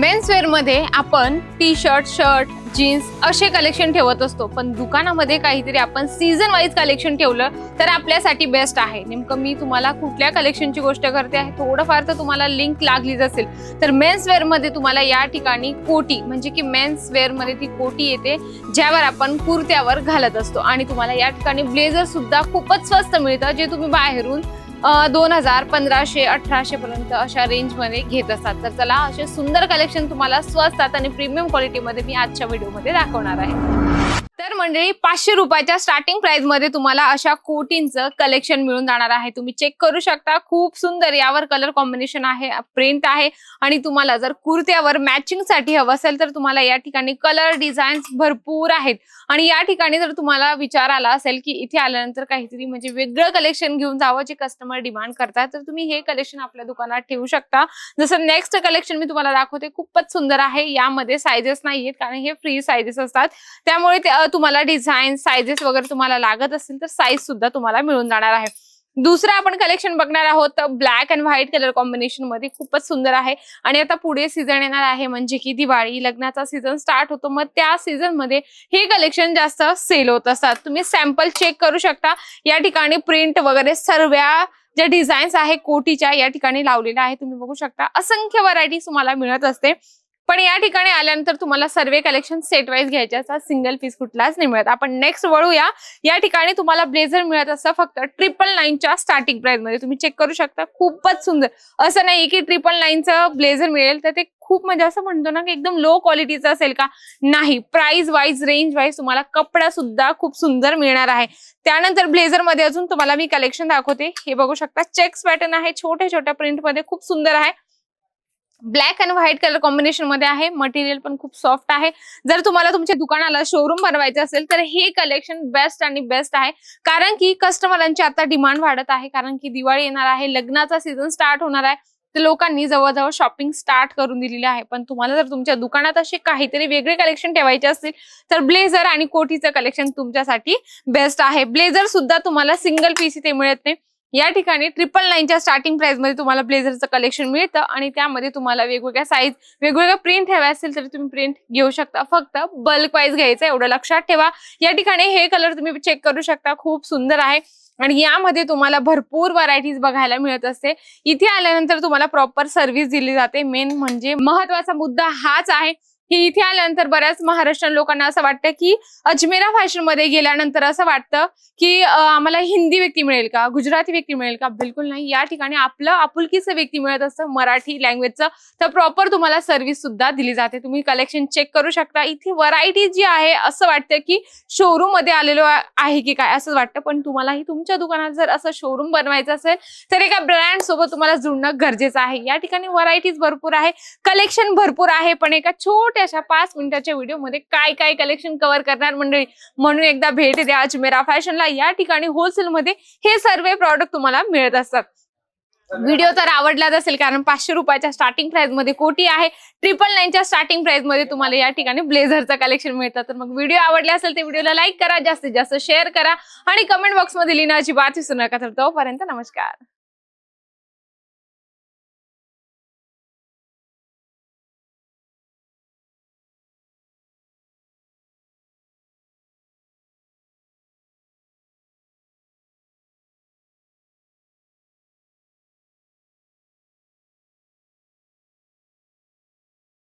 Men's वेअरमध्ये आपण T shirt shirt jeans असे कलेक्शन ठेवत असतो. पण दुकानामध्ये काहीतरी आपण सीझन वाईज कलेक्शन ठेवलं तर आपल्यासाठी बेस्ट आहे. नेमकं मी तुम्हाला कुठल्या कलेक्शनची गोष्ट करते आहे? थोडंफार तर तुम्हाला लिंक लागलीच असेल. तर मेन्स वेअरमध्ये तुम्हाला या ठिकाणी कोटी म्हणजे की मेन्स वेअरमध्ये ती कोटी येते ज्यावर आपण कुर्त्यावर घालत असतो. आणि तुम्हाला या ठिकाणी ब्लेझरसुद्धा खूपच स्वस्त मिळतं जे तुम्ही बाहेरून दोन हजार पंधराशे अठराशे पर्यंत अशा रेंजमध्ये घेत असतात. तर चला असे सुंदर कलेक्शन तुम्हाला स्वस्तात आणि प्रीमियम क्वालिटीमध्ये मी आजच्या व्हिडिओमध्ये दाखवणार आहे. तर मंडळी पाचशे रुपयाच्या स्टार्टिंग प्राइसमध्ये तुम्हाला अशा कोटींचं कलेक्शन मिळून जाणार आहे. तुम्ही चेक करू शकता. खूप सुंदर यावर कलर कॉम्बिनेशन आहे प्रिंट आहे आणि तुम्हाला जर कुर्त्यावर मॅचिंगसाठी हवं असेल तर तुम्हाला या ठिकाणी कलर डिझाईन्स भरपूर आहेत. आणि या ठिकाणी जर तुम्हाला विचार आला असेल की इथे आल्यानंतर काहीतरी म्हणजे वेगळं कलेक्शन घेऊन जावं जे कस्टमर डिमांड करतात तर तुम्ही हे कलेक्शन आपल्या दुकानात ठेवू शकता. जसं नेक्स्ट कलेक्शन मी तुम्हाला दाखवते खूपच सुंदर आहे. यामध्ये सायझेस नाहीयेत कारण हे फ्री सायझेस असतात. त्यामुळे तुम्हाला तुम्हाला डिझाईन सायझेस वगैरे तुम्हाला लागत असतील तर साईज सुद्धा तुम्हाला मिळून जाणार आहे. दुसरं आपण कलेक्शन बघणार आहोत ब्लॅक अँड व्हाईट कलर कॉम्बिनेशनमध्ये खूपच सुंदर आहे. आणि आता पुढे सीझन येणार आहे म्हणजे की दिवाळी लग्नाचा सीझन स्टार्ट होतो. मग त्या सीझनमध्ये हे कलेक्शन जास्त सेल होत असतात. तुम्ही सॅम्पल चेक करू शकता. या ठिकाणी प्रिंट वगैरे सर्व ज्या डिझाईन्स आहे कोटीच्या या ठिकाणी लावलेल्या आहे तुम्ही बघू शकता. असंख्य व्हरायटी तुम्हाला मिळत असते. पण या ठिकाणी आल्यानंतर तुम्हाला सर्व कलेक्शन सेट वाईज घ्यायचे असतात सिंगल पीस कुठलाच नाही मिळत. आपण नेक्स्ट वळूया. या ठिकाणी तुम्हाला ब्लेझर मिळत असतं फक्त ट्रिपल नाईनच्या स्टार्टिंग प्राइसमध्ये. तुम्ही चेक करू शकता. खूपच सुंदर. असं नाही की ट्रिपल नाईनचं ब्लेझर मिळेल तर ते खूप म्हणजे असं म्हणतो ना की एकदम लो क्वालिटीचं असेल का? नाही. प्राइस वाईज रेंज वाईज तुम्हाला कपडा सुद्धा खूप सुंदर मिळणार आहे. त्यानंतर ब्लेझरमध्ये अजून तुम्हाला मी कलेक्शन दाखवते. हे बघू शकता. चेक्स पॅटर्न आहे. छोट्या छोट्या प्रिंटमध्ये खूप सुंदर आहे. ब्लॅक अँड व्हाईट कलर कॉम्बिनेशनमध्ये आहे. मटेरियल पण खूप सॉफ्ट आहे. जर तुम्हाला तुमच्या दुकानाला शोरूम बनवायचं असेल तर हे कलेक्शन बेस्ट आणि बेस्ट आहे. कारण की कस्टमरांची आता डिमांड वाढत आहे. कारण की दिवाळी येणार आहे लग्नाचा सीझन स्टार्ट होणार आहे. तर लोकांनी जवळजवळ शॉपिंग स्टार्ट करून दिलेली आहे. पण तुम्हाला जर तुमच्या दुकानात असे काहीतरी वेगळे कलेक्शन ठेवायचे असतील तर ब्लेझर आणि कोटीचं कलेक्शन तुमच्यासाठी बेस्ट आहे. ब्लेझर सुद्धा तुम्हाला सिंगल पीस इथे मिळत नाही. या ठिकाणी ट्रिपल नाईनच्या स्टार्टिंग प्राइसमध्ये तुम्हाला ब्लेझरचं कलेक्शन मिळतं आणि त्यामध्ये तुम्हाला वेगवेगळ्या साईज वेगवेगळ्या प्रिंट हव्या असेल तर तुम्ही प्रिंट घेऊ शकता. फक्त बल्क वाईज घ्यायचं एवढं लक्षात ठेवा. या ठिकाणी हे कलर तुम्ही चेक करू शकता खूप सुंदर आहे. आणि यामध्ये तुम्हाला भरपूर व्हरायटीज बघायला मिळत असते. इथे आल्यानंतर तुम्हाला प्रॉपर सर्व्हिस दिली जाते. मेन म्हणजे महत्त्वाचा मुद्दा हाच आहे. की इथे आल्यानंतर बऱ्याच महाराष्ट्रीयन लोकांना असं वाटतं की अजमेरा फॅशनमध्ये गेल्यानंतर असं वाटतं की आम्हाला हिंदी व्यक्ती मिळेल का? गुजराती व्यक्ती मिळेल का? बिलकुल नाही. या ठिकाणी आपलं आपुलकीचं व्यक्ती मिळत असतं. मराठी लँग्वेजचं तर प्रॉपर तुम्हाला सर्व्हिस सुद्धा दिली जाते. तुम्ही कलेक्शन चेक करू शकता. इथे व्हरायटी जी आहे असं वाटतं की शोरूममध्ये आलेलो आहे की काय असं वाटतं. पण तुम्हालाही तुमच्या दुकानात जर असं शोरूम बनवायचं असेल तर एका ब्रँड सोबत तुम्हाला जुळणं गरजेचं आहे. या ठिकाणी व्हरायटीज भरपूर आहे. कलेक्शन भरपूर आहे. पण एका छोट्याशा पाच मिनिटाच्या व्हिडिओमध्ये काय काय कलेक्शन कव्हर करणार मंडळी? म्हणून एकदा भेट द्या अजमेरा फॅशनला या ठिकाणी होलसेल मध्ये हे सर्व प्रॉडक्ट तुम्हाला मिळत असतात. व्हिडिओ तर आवडलाच असेल कारण पाचशे रुपयाच्या स्टार्टिंग प्राइसमध्ये कोटी आहे ट्रिपल नाईनच्या स्टार्टिंग प्राइसमध्ये तुम्हाला या ठिकाणी ब्लेझरचं कलेक्शन मिळतं. तर मग व्हिडिओ आवडले असेल तर व्हिडिओला लाईक करा जास्तीत जास्त शेअर करा आणि कमेंट बॉक्समध्ये लिहिणं अजिबात विसरू नका. तर तोपर्यंत नमस्कार.